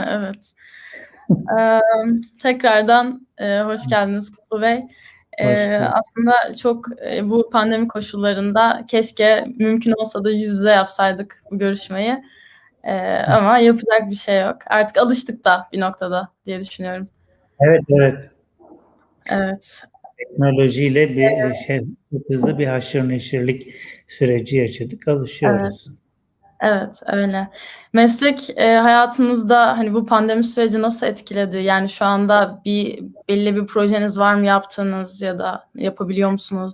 mi? Evet. Eee, tekrardan, eee, hoş geldiniz Kutlu Bey. Bulduk. aslında çok, eee, bu pandemi koşullarında keşke mümkün olsa da yüz yüze yapsaydık bu görüşmeyi. Hı. ama yapacak bir şey yok. Artık alıştık da bir noktada diye düşünüyorum. Evet, evet. Evet. Teknolojiyle bir, Evet. şey, hızlı bir haşır neşirlik süreci yaşadık, alışıyoruz. Evet, öyle. Meslek, eee, hayatınızda, hani, bu pandemi süreci nasıl etkiledi? Yani şu anda bir belli bir projeniz var mı yaptığınız ya da yapabiliyor musunuz?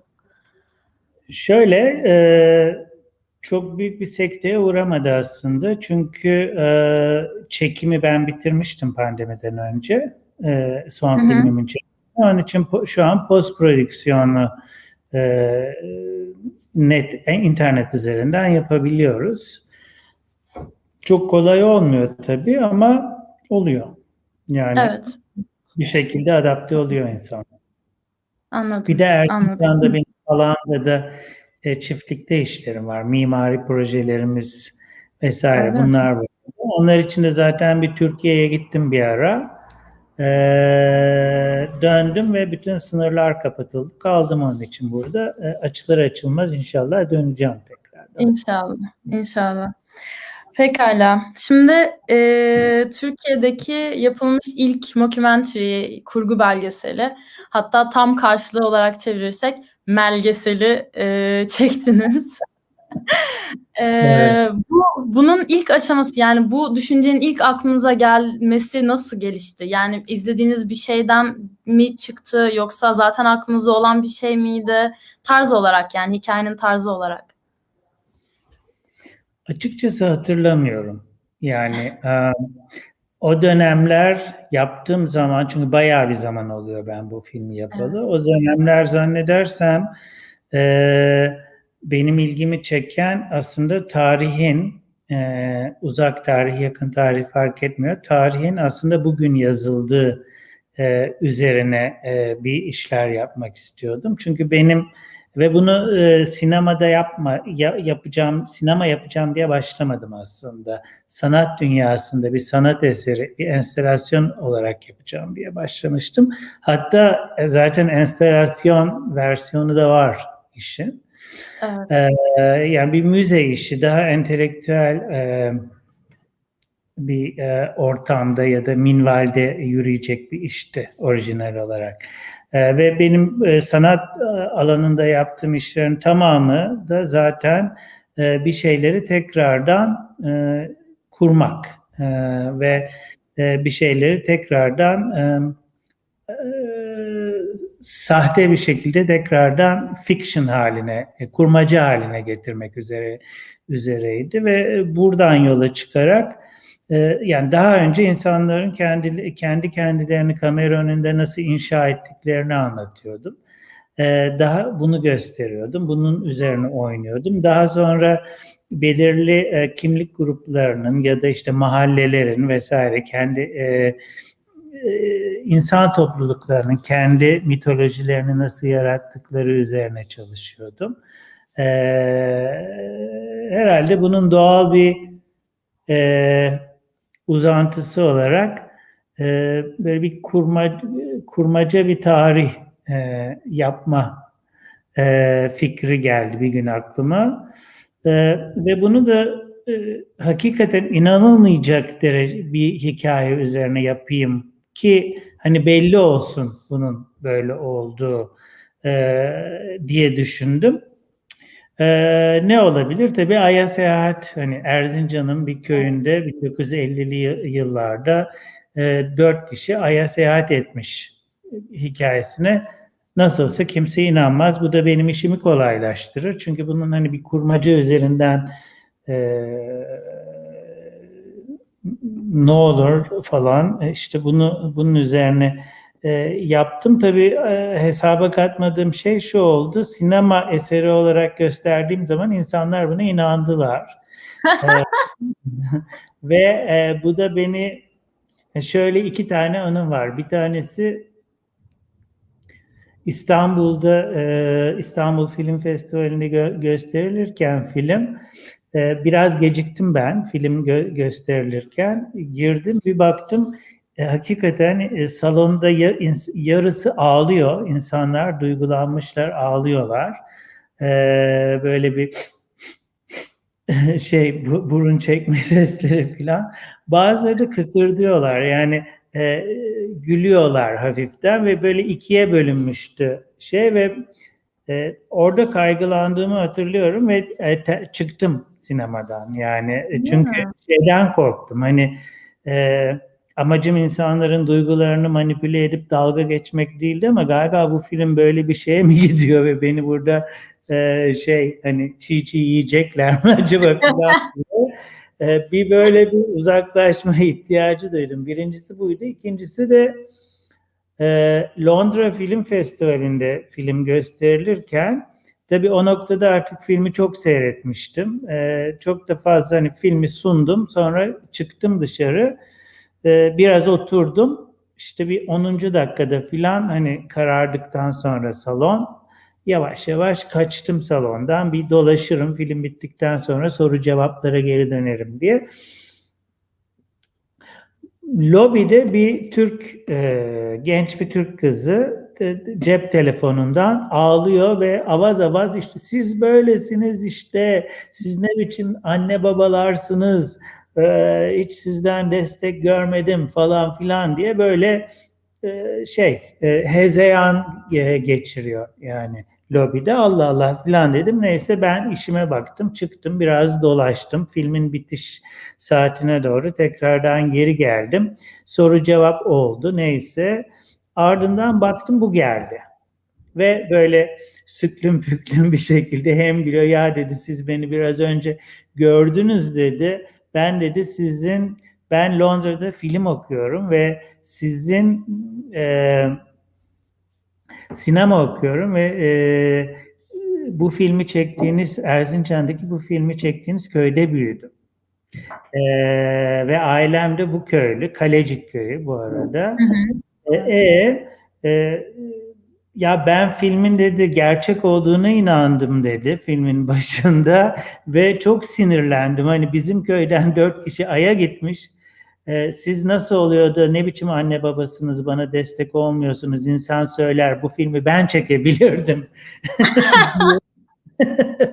Şöyle, eee, çok büyük bir sekteye uğramadı aslında. Çünkü, eee, çekimi ben bitirmiştim pandemiden önce. Eee, son hı. filmimin çekimini. Onun için po şu an post prodüksiyonu, eee, net e internet üzerinden yapabiliyoruz. Çok kolay olmuyor tabii ama oluyor. Yani Evet. bir şekilde adapte oluyor insan. Bir Anladım, de erkek anladım. planda benim alanda da, eee, çiftlikte işlerim var. Mimari projelerimiz. Öyle mi? bunlar var. Onlar için de zaten bir Türkiye'ye gittim bir ara. Eee, döndüm ve bütün sınırlar kapatıldı. Kaldım onun için burada. Eee, açılır açılmaz inşallah döneceğim tekrardan. İnşallah, inşallah. Pekâlâ. Şimdi, eee, Türkiye'deki yapılmış ilk mockumentary kurgu belgeseli, hatta tam karşılığı olarak çevirirsek melgeseli, eee, çektiniz. Evet. Eee, bu bunun ilk aşaması, yani bu düşüncenin ilk aklınıza gelmesi nasıl gelişti? Yani izlediğiniz bir şeyden mi çıktı yoksa zaten aklınızda olan bir şey miydi? Tarz olarak yani hikâyenin tarzı olarak. Açıkçası hatırlamıyorum. Yani, eee, o dönemler yaptığım zaman çünkü bayağı bir zaman oluyor ben bu filmi Evet. yapalı. O dönemler zannedersem, eee, benim ilgimi çeken aslında tarihin, eee, uzak tarih, yakın tarih fark etmiyor. Tarihin aslında bugün yazıldığı, üzerine, bir işler yapmak istiyordum. Çünkü benim ve bunu, eee, sinemada yapma ya yapacağım, sinema yapacağım diye başlamadım aslında. Sanat dünyasında bir sanat eseri, bir enstalasyon olarak yapacağım diye başlamıştım. Hatta, eee, zaten enstalasyon versiyonu da var işin. Evet. Eee, yani bir müze işi, daha entelektüel, eee, bir, eee, ortamda ya da minvalde yürüyecek bir işti orijinal olarak. Eee, ve benim, eee, sanat, eee, alanında yaptığım işlerin tamamı da zaten, eee, bir şeyleri tekrardan, kurmak, ve, bir şeyleri tekrardan, sahte bir şekilde tekrardan fiction hâline, eee, kurmaca hâline getirmek üzere üzereydi. Ve buradan yola çıkarak, yani daha önce insanların kendili kendi kendilerini kamera önünde nasıl inşa ettiklerini anlatıyordum. Eee, daha bunu gösteriyordum. Bunun üzerine oynuyordum. Daha sonra belirli, eee, kimlik gruplarının ya da işte mahallelerin vs. kendi, eee, eee, insan topluluklarının kendi mitolojilerini nasıl yarattıkları üzerine çalışıyordum. Eee, herhâlde bunun doğal bir, eee, uzantısı olarak, eee, böyle bir kurma kurmaca bir tarih, eee, yapma, eee, fikri geldi bir gün aklıma. Eee, ve bunu da, eee, hakikaten inanılmayacak derece bir hikâye üzerine yapayım ki hani belli olsun bunun böyle olduğu, eee, diye düşündüm. Eee, ne olabilir? Tabii Ay'a Seyahat, hani Erzincan'ın bir köyünde 1950'li yı yıllarda, eee, 4 kişi Ay'a seyahat etmiş hikâyesine nasıl olsa kimse inanmaz. Bu da benim işimi kolaylaştırır. Çünkü bunun hani bir kurmaca üzerinden, eee, ne olur falan, eee, işte bunu bunun üzerine, eee, yaptım. Tabii, eee, hesaba katmadığım şey şu oldu: Sinema eseri olarak gösterdiğim zaman insanlar buna inandılar. Eee, ve, eee, bu da beni e, şöyle 2 tane anım var. Bir tanesi İstanbul'da, eee, İstanbul Film Festivali'nde gö gösterilirken film, e, biraz geciktim ben film gö- gösterilirken. Girdim bir baktım e, hakikaten e, salonda ya- ins- yarısı ağlıyor. İnsanlar duygulanmışlar, ağlıyorlar. E, böyle bir şey bu- burun çekme sesleri falan. Bazıları da kıkırdıyorlar. Yani e, gülüyorlar hafiften ve böyle ikiye bölünmüştü şey ve e, orada kaygılandığımı hatırlıyorum ve e, te- çıktım sinemadan yani e, çünkü Hmm. şeyden korktum hani e, amacım insanların duygularını manipüle edip dalga geçmek değildi ama galiba bu film böyle bir şeye mi gidiyor ve beni burada e, şey hani çiğ çiğ yiyecekler mi acaba falan. E, bir böyle bir uzaklaşma ihtiyacı duydum. Birincisi buydu. İkincisi de e, Londra Film Festivali'nde film gösterilirken tabii o noktada artık filmi çok seyretmiştim. E, çok da fazla hani filmi sundum. Sonra çıktım dışarı. E, biraz oturdum. İşte bir 10. dakikada filan hani karardıktan sonra salon yavaş yavaş kaçtım salondan. Bir dolaşırım film bittikten sonra soru cevaplara geri dönerim diye. Lobide bir Türk e, genç bir Türk kızı cep telefonundan ağlıyor ve avaz avaz işte siz böylesiniz işte siz ne biçim anne babalarsınız e, hiç sizden destek görmedim falan filan diye böyle e, şey e, hezeyan geçiriyor yani. Lobide Allah Allah filan dedim. Neyse ben işime baktım çıktım biraz dolaştım. Filmin bitiş saatine doğru tekrardan geri geldim. Soru cevap oldu. Neyse ardından baktım bu geldi. Ve böyle süklüm püklüm bir şekilde hem biliyor ya dedi siz beni biraz önce gördünüz dedi ben dedi sizin ben Londra'da film okuyorum ve sizin e, sinema okuyorum ve e, bu filmi çektiğiniz Erzincan'daki bu filmi çektiğiniz köyde büyüdüm. E, ve ailem de bu köylü, Kalecik köyü bu arada. Hı hı. E, e, e, ya ben filmin dedi gerçek olduğuna inandım dedi filmin başında ve çok sinirlendim. Hani bizim köyden dört kişi Ay'a gitmiş. E, siz nasıl oluyor da ne biçim anne babasınız bana destek olmuyorsunuz insan söyler bu filmi ben çekebilirdim.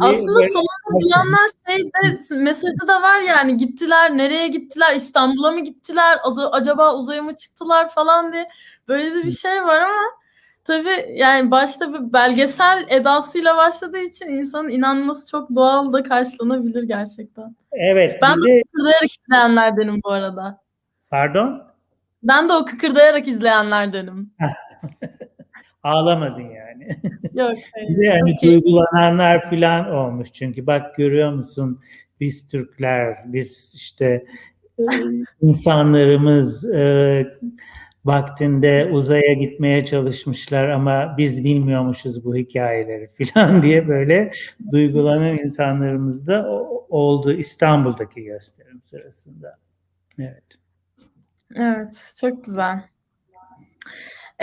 Aslında sonunda bir yandan şey de mesajı da var yani gittiler nereye gittiler İstanbul'a mı gittiler acaba uzaya mı çıktılar falan diye böyle de bir şey var ama tabii yani başta bir belgesel edasıyla başladığı için insanın inanması çok doğal da karşılanabilir gerçekten. Evet. Ben de, Kıkırdayarak izleyenlerdenim bu arada. pardon Ben de o kıkırdayarak izleyenlerdenim. Ağlamadın yani. Yok hayır. Yani Çok iyi. duygulananlar falan olmuş çünkü bak görüyor musun biz Türkler biz işte e, insanlarımız e, vaktinde uzaya gitmeye çalışmışlar ama biz bilmiyormuşuz bu hikayeleri falan diye böyle duygulanan insanlarımız da oldu İstanbul'daki gösterim sırasında. Evet. Evet, çok güzel.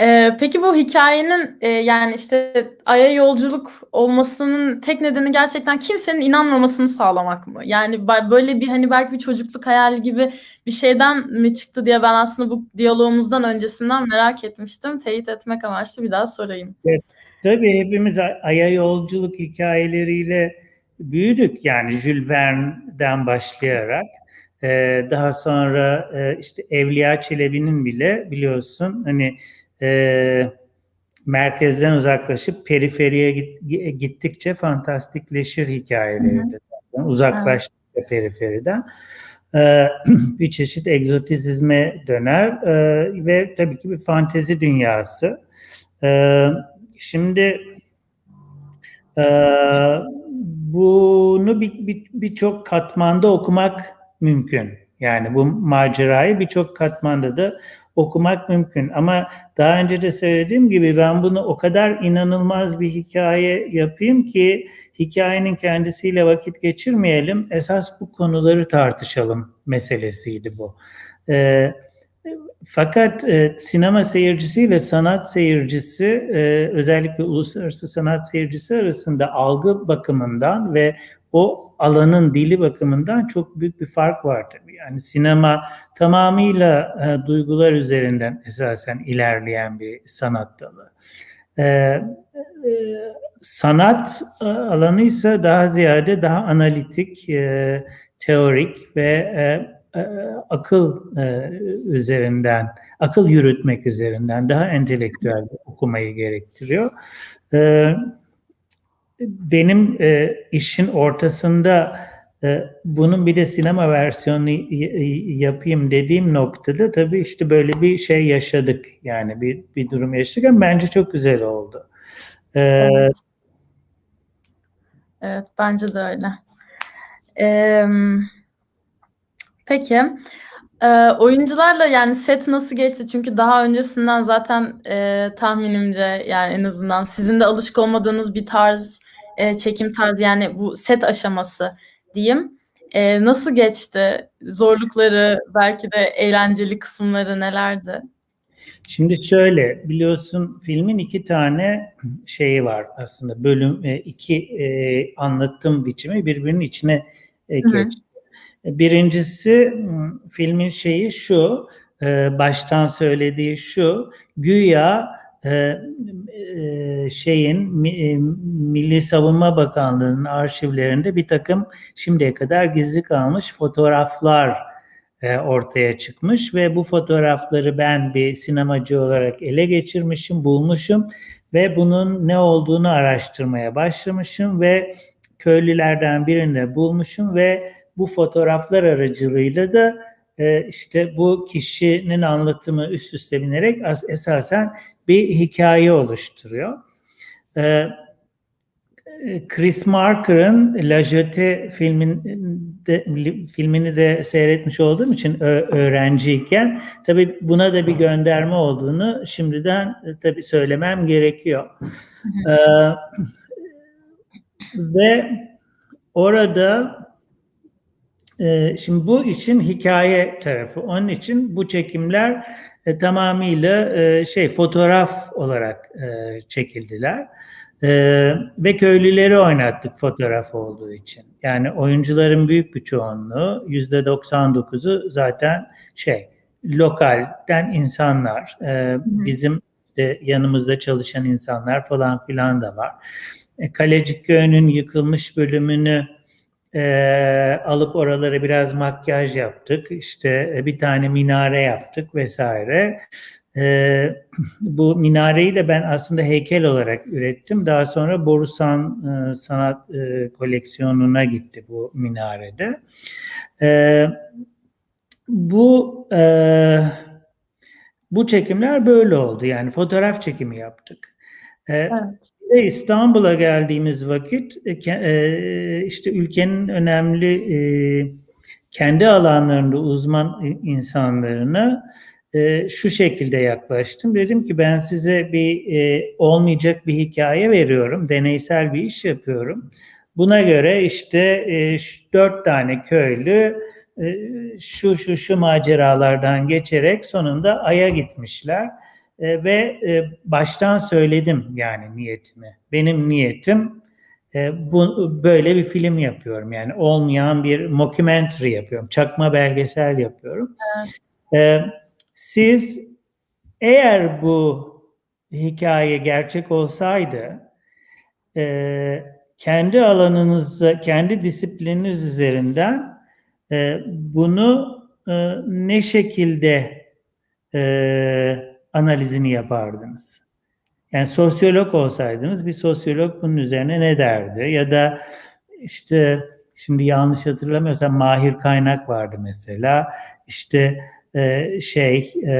Ee, peki bu hikayenin e, yani işte Ay'a yolculuk olmasının tek nedeni gerçekten kimsenin inanmamasını sağlamak mı? Yani böyle bir hani belki bir çocukluk hayali gibi bir şeyden mi çıktı diye ben aslında bu diyalogumuzdan öncesinden merak etmiştim. Teyit etmek amaçlı bir daha sorayım. Tabii hepimiz Ay- Ay'a yolculuk hikayeleriyle büyüdük yani Jules Verne'den başlayarak. Daha sonra işte Evliya Çelebi'nin bile biliyorsun hani e, merkezden uzaklaşıp periferiye git- gittikçe fantastikleşir hikayeleri de zaten. Uzaklaştıkça periferiden. Ee, bir çeşit egzotizme döner Ee, ve tabii ki bir fantezi dünyası. Ee, şimdi e, bunu bir- bir- birçok katmanda okumak mümkün. Yani bu macerayı birçok katmanda da okumak mümkün. Ama daha önce de söylediğim gibi ben bunu o kadar inanılmaz bir hikaye yapayım ki hikayenin kendisiyle vakit geçirmeyelim. Esas bu konuları tartışalım meselesiydi bu. Ee, fakat e, sinema seyircisiyle sanat seyircisi e, özellikle uluslararası sanat seyircisi arasında algı bakımından ve o alanın dili bakımından çok büyük bir fark var tabii. Yani sinema tamamıyla e, duygular üzerinden esasen ilerleyen bir sanat dalı. E, e, sanat e, alanı ise daha ziyade daha analitik, e, teorik ve e, e, akıl e, üzerinden, akıl yürütmek üzerinden daha entelektüel okumayı gerektiriyor. E, benim e, işin ortasında e, bunun bir de sinema versiyonu y- y- yapayım dediğim noktada tabii işte böyle bir şey yaşadık. Yani bir, bir durum yaşadık ama bence çok güzel oldu. E, Evet. Evet, bence de öyle. Eee, peki, eee, oyuncularla yani set nasıl geçti? Çünkü daha öncesinden zaten eee, tahminimce yani en azından sizin de alışık olmadığınız bir tarz, eee, çekim tarzı yani bu set aşaması diyeyim. Eee, nasıl geçti? Zorlukları, belki de eğlenceli kısımları nelerdi? Şimdi şöyle biliyorsun filmin iki tane şeyi var aslında bölüm e, iki e, anlatım biçimi birbirinin içine e, geçti. Birincisi filmin şeyi şu e, baştan söylediği şu güya e, e, şeyin mi- e, Milli Savunma Bakanlığı'nın arşivlerinde bir takım şimdiye kadar gizli kalmış fotoğraflar e, ortaya çıkmış ve bu fotoğrafları ben bir sinemacı olarak ele geçirmişim, bulmuşum ve bunun ne olduğunu araştırmaya başlamışım ve köylülerden birini bulmuşum ve bu fotoğraflar aracılığıyla da e, işte bu kişinin anlatımı üst üste binerek as- esasen bir hikaye oluşturuyor. E, Chris Marker'ın La Jetée filminde, filmini de seyretmiş olduğum için öğrenciyken tabii buna da bir gönderme olduğunu şimdiden e, tabii söylemem gerekiyor. Ee, ve orada e, şimdi bu işin hikaye tarafı. Onun için bu çekimler e, tamamıyla e, şey fotoğraf olarak e, çekildiler. Ee, ve köylüleri oynattık fotoğraf olduğu için. Yani oyuncuların büyük bir çoğunluğu yüzde 99'u zaten şey lokalden insanlar. Ee, bizim de yanımızda çalışan insanlar falan filan da var. E, Kalecik Köyü'nün yıkılmış bölümünü e, alıp oralara biraz makyaj yaptık. İşte e, bir tane minare yaptık vesaire. E, bu minareyi de ben aslında heykel olarak ürettim. Daha sonra Borusan e, Sanat e, Koleksiyonu'na gitti bu minarede. E, bu e, bu çekimler böyle oldu. Yani fotoğraf çekimi yaptık. E, Evet. İstanbul'a geldiğimiz vakit e, e, işte ülkenin önemli e, kendi alanlarında uzman insanlarına şu şekilde yaklaştım. Dedim ki ben size bir olmayacak bir hikaye veriyorum. Deneysel bir iş yapıyorum. Buna göre işte dört tane köylü şu şu şu maceralardan geçerek sonunda Ay'a gitmişler. E, ve e, baştan söyledim yani niyetimi. Benim niyetim e, bu böyle bir film yapıyorum. Yani olmayan bir mockumentary yapıyorum. Çakma belgesel yapıyorum. E, siz eğer bu hikaye gerçek olsaydı e, kendi alanınızda, kendi disiplininiz üzerinden e, bunu e, ne şekilde e, analizini yapardınız? Yani sosyolog olsaydınız bir sosyolog bunun üzerine ne derdi? Ya da işte şimdi yanlış hatırlamıyorsam Mahir Kaynak vardı mesela. İşte e, şey e,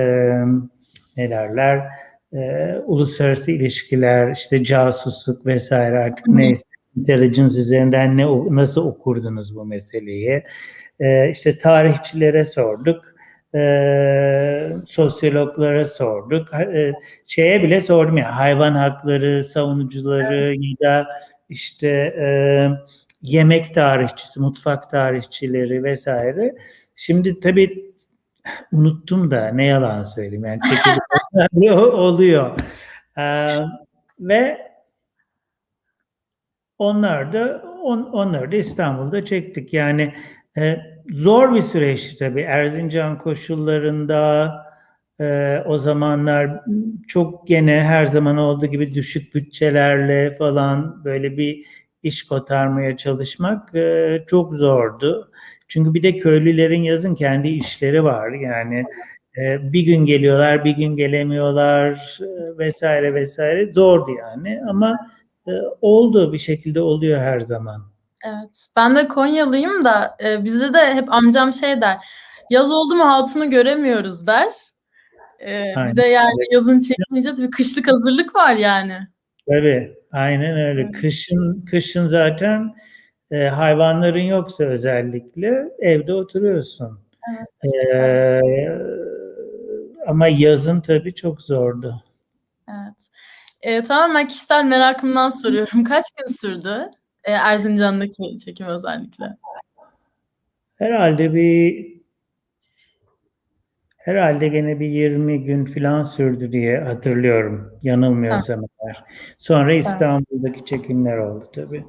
ne derler e, uluslararası ilişkiler, işte casusluk vesaire artık Hı neyse intelligence üzerinden ne nasıl okurdunuz bu meseleyi? E, işte tarihçilere sorduk. E, sosyologlara sorduk. E, şeye bile sordum ya hayvan hakları savunucuları ya da işte e, yemek tarihçisi, mutfak tarihçileri vesaire. Şimdi tabii unuttum da ne yalan söyleyeyim. Yani çekilip oluyor. Ee, ve onlar da on, onları da İstanbul'da çektik. Yani e, zor bir süreçti tabii. Erzincan koşullarında e, o zamanlar çok gene her zaman olduğu gibi düşük bütçelerle falan böyle bir iş kotarmaya çalışmak e, çok zordu. Çünkü bir de köylülerin yazın kendi işleri var. Yani e, bir gün geliyorlar, bir gün gelemiyorlar e, vesaire vesaire zordu yani. Ama e, oldu bir şekilde oluyor her zaman. Evet. Ben de Konyalıyım da e, bizde de hep amcam şey der. Yaz oldu mu hatunu göremiyoruz der. E, bir de yani yazın çekmeyince tabii kışlık hazırlık var yani. Tabii, aynen öyle. Evet. Kışın kışın zaten e, hayvanların yoksa özellikle evde oturuyorsun. E, ama yazın tabii çok zordu. Evet. E, tamamen kişisel merakımdan soruyorum. Kaç gün sürdü e, Erzincan'daki çekim özellikle? Herhalde bir herhalde gene bir 20 gün falan sürdü diye hatırlıyorum. Yanılmıyorsam eğer. Sonra İstanbul'daki çekimler oldu tabii.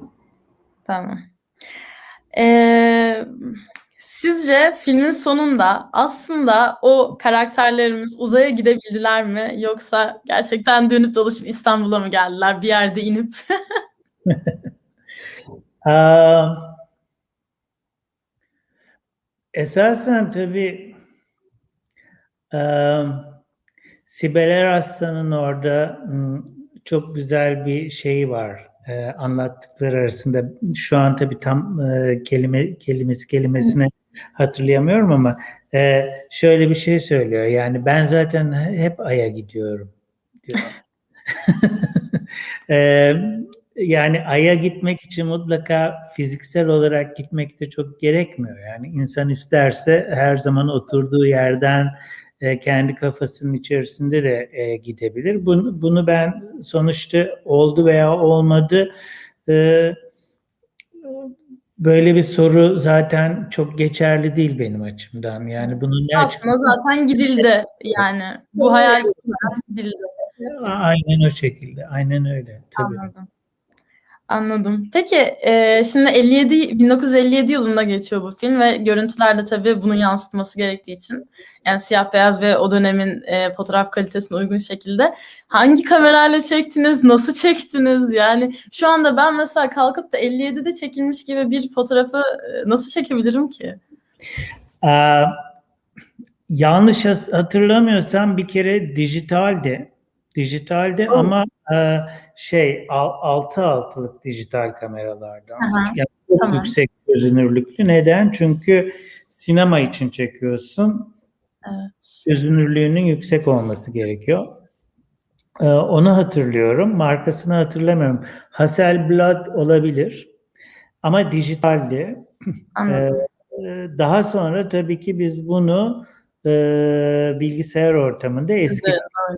Tamam. Ee, sizce filmin sonunda aslında o karakterlerimiz uzaya gidebildiler mi? Yoksa gerçekten dönüp dolaşıp İstanbul'a mı geldiler? Bir yerde inip. Aa, esasen tabii eee Sibel Eraslan'ın orada çok güzel bir şey var eee, anlattıkları arasında. Şu an tabii tam eee, kelime kelimesi kelimesini hatırlayamıyorum ama eee, şöyle bir şey söylüyor. Yani ben zaten hep Ay'a gidiyorum diyor. Eee, yani Ay'a gitmek için mutlaka fiziksel olarak gitmek de çok gerekmiyor. Yani insan isterse her zaman oturduğu yerden e, kendi kafasının içerisinde de e, gidebilir. Bunu, bunu ben sonuçta oldu veya olmadı e, böyle bir soru zaten çok geçerli değil benim açımdan. Yani bunun ne Aslında zaten gidildi yani. Bu hayal gidildi. Aynen o şekilde. Aynen öyle. Tabii. Anladım. Anladım. Peki e, şimdi 57 1957 yılında geçiyor bu film ve görüntülerde tabii bunu yansıtması gerektiği için yani siyah beyaz ve o dönemin e, fotoğraf kalitesine uygun şekilde hangi kamerayla çektiniz, nasıl çektiniz? Yani şu anda ben mesela kalkıp da 57'de çekilmiş gibi bir fotoğrafı e, nasıl çekebilirim ki? Aa, yanlış hatırlamıyorsam bir kere dijitaldi. Dijitaldi Oh. ama e, şey al- altı altılık dijital kameralardan. Aha, Yani çok tamam. yüksek çözünürlüklü. Neden? Çünkü sinema için çekiyorsun. Evet. Çözünürlüğünün yüksek olması gerekiyor. Ee, onu hatırlıyorum. Markasını hatırlamıyorum. Hasselblad olabilir. Ama dijitaldi. Anladım. Ee, daha sonra tabii ki biz bunu e, bilgisayar ortamında eski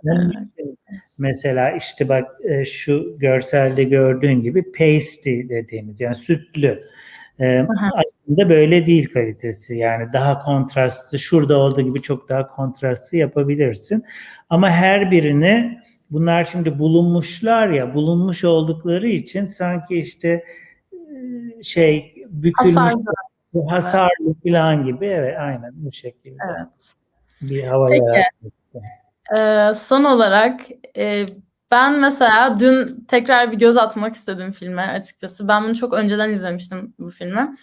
Evet. mesela işte bak e, şu görselde gördüğün gibi pasty dediğimiz yani sütlü. E, Aha. aslında böyle değil kalitesi. Yani daha kontrastlı şurada olduğu gibi çok daha kontrastlı yapabilirsin. Ama her birini bunlar şimdi bulunmuşlar ya bulunmuş oldukları için sanki işte e, şey bükülmüş Hasarlı. Hasarlı falan gibi evet aynen bu şekilde Evet. bir hava Peki. Ee, son olarak e, ben mesela dün tekrar bir göz atmak istedim filme açıkçası. Ben bunu çok önceden izlemiştim bu filmi.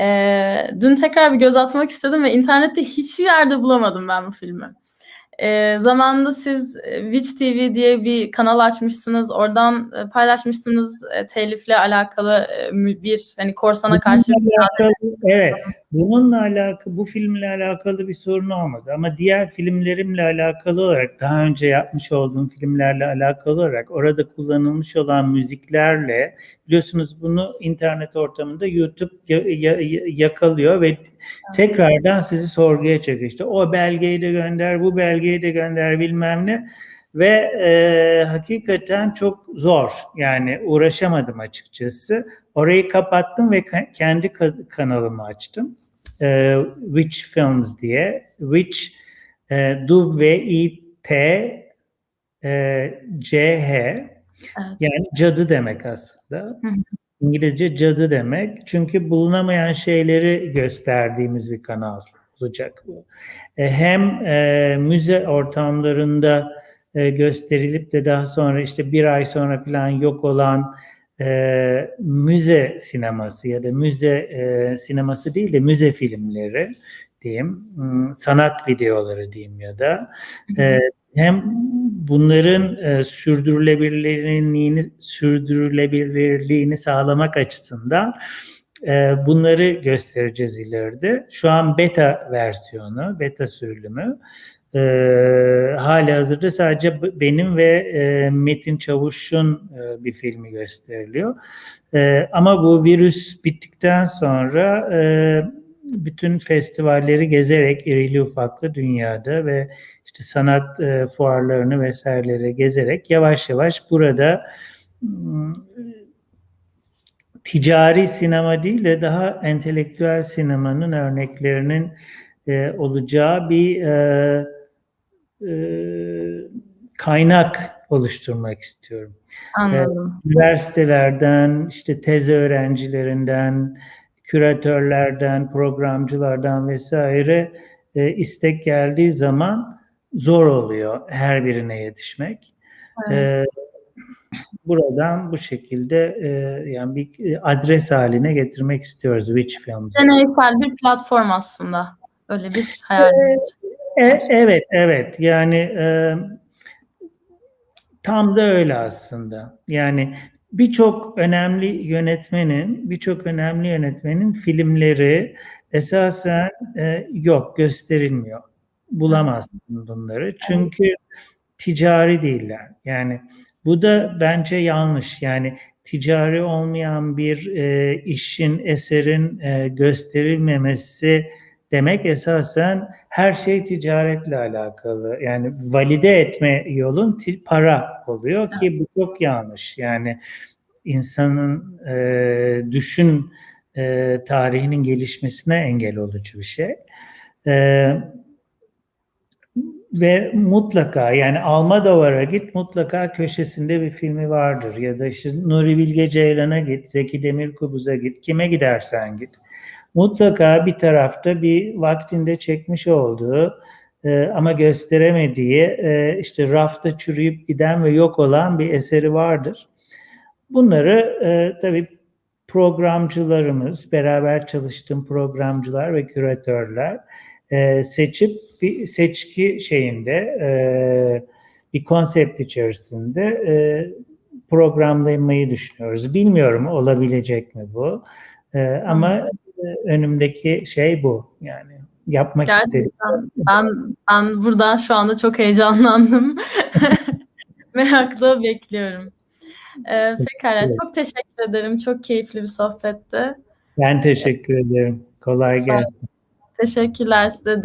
Ee, dün tekrar bir göz atmak istedim ve internette hiçbir yerde bulamadım ben bu filmi. Ee, zamanında siz e, Witch TV diye bir kanal açmışsınız. Oradan e, paylaşmışsınız e, telifle alakalı e, bir hani korsana karşı bir alakalı, evet, bununla alakalı, bu filmle alakalı bir sorun olmadı. Ama diğer filmlerimle alakalı olarak, daha önce yapmış olduğum filmlerle alakalı olarak orada kullanılmış olan müziklerle, biliyorsunuz bunu internet ortamında YouTube ya- ya- ya- yakalıyor ve tekrardan sizi sorguya çekiyor. İşte o belgeyi de gönder, bu belgeyi de gönder bilmem ne. Ve e, hakikaten çok zor. Yani uğraşamadım açıkçası. Orayı kapattım ve kendi ka- kanalımı açtım. E, Witch Films diye. Witch e, W-I-T e, C-H Evet. yani cadı demek aslında. Hı hı. İngilizce cadı demek. Çünkü bulunamayan şeyleri gösterdiğimiz bir kanal olacak bu. E, hem e, müze ortamlarında e, gösterilip de daha sonra işte bir ay sonra falan yok olan e, müze sineması ya da müze e, sineması değil de müze filmleri diyeyim, hmm, sanat videoları diyeyim ya da e, hem bunların e, sürdürülebilirliğini sürdürülebilirliğini sağlamak açısından e, bunları göstereceğiz ileride. Şu an beta versiyonu, beta sürülümü. E, hali hazırda sadece benim ve e, Metin Çavuş'un e, bir filmi gösteriliyor. E, ama bu virüs bittikten sonra e, bütün festivalleri gezerek irili ufaklı dünyada ve işte sanat e, fuarlarını vesaireleri gezerek yavaş yavaş burada ticari sinema değil de daha entelektüel sinemanın örneklerinin e, olacağı bir e, e, kaynak oluşturmak istiyorum Anladım. üniversitelerden, işte tez öğrencilerinden, küratörlerden, programcılardan vesaire e, istek geldiği zaman zor oluyor her birine yetişmek. Evet. E, buradan bu şekilde e, yani bir adres haline getirmek istiyoruz Witch Films'ı. Deneysel bir platform aslında. Öyle bir hayalimiz. E, evet, evet. Yani e, tam da öyle aslında. Yani birçok önemli yönetmenin, birçok önemli yönetmenin filmleri esasen e, yok, gösterilmiyor. Bulamazsın bunları. Çünkü ticari değiller. Yani bu da bence yanlış. Yani ticari olmayan bir e, işin, eserin e, gösterilmemesi demek esasen her şey ticaretle alakalı. Yani valide etme yolun para oluyor ki bu çok yanlış. Yani insanın e, düşün e, tarihinin gelişmesine engel olucu bir şey. E, ve mutlaka yani Almodovar'a git mutlaka köşesinde bir filmi vardır. Ya da işte Nuri Bilge Ceylan'a git, Zeki Demirkubuz'a git, kime gidersen git. Mutlaka bir tarafta bir vaktinde çekmiş olduğu e, ama gösteremediği e, işte rafta çürüyüp giden ve yok olan bir eseri vardır. Bunları e, tabii programcılarımız, beraber çalıştığım programcılar ve küratörler e, seçip bir seçki şeyinde e, bir konsept içerisinde e, programlamayı düşünüyoruz. Bilmiyorum olabilecek mi bu e, ama önümdeki şey bu yani yapmak istedim. Ben, ben buradan şu anda çok heyecanlandım. Merakla bekliyorum. Ee, pekala. Çok teşekkür ederim. Çok keyifli bir sohbetti. Ben teşekkür ederim. Kolay gelsin. Teşekkürler size.